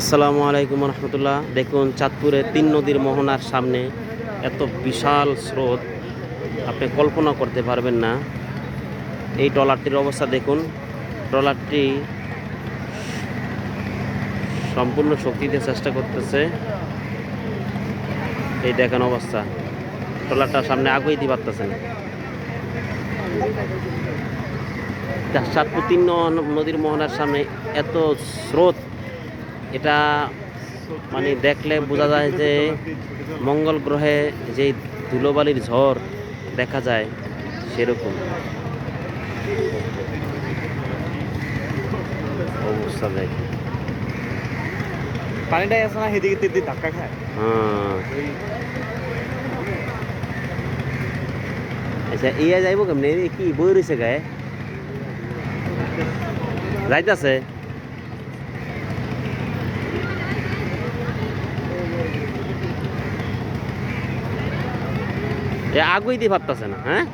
আসসালামু আলাইকুম রহমতুল্লাহ। দেখুন, চাঁদপুরে তিন নদীর মোহনার সামনে এত বিশাল স্রোত, আপনি কল্পনা করতে পারবেন না। এই ট্রলারটির অবস্থা দেখুন। ট্রলারটি সম্পূর্ণ শক্তিতে চেষ্টা করতেছে। এই দেখেন অবস্থা। ট্রলারটার সামনে আগুই দিতে পারতেছে না। চাঁদপুর তিন নদীর মোহনার সামনে এত স্রোত এটা মানে দেখলে বোঝা যায় যে মঙ্গল গ্রহে যে ধুলোবালির ঝড় দেখা যায় সেরকম। অবস্থা দেখ। পানিটাই আছে না সেদিকে তেদি ধাক্কা খায়। হ্যাঁ। আচ্ছা ইয়া যাইব কেমনে? কি বই রয়েছে গায়ে? যাইতাছে? আগুই দিয়ে ভাবতেছে না হ্যাঁ?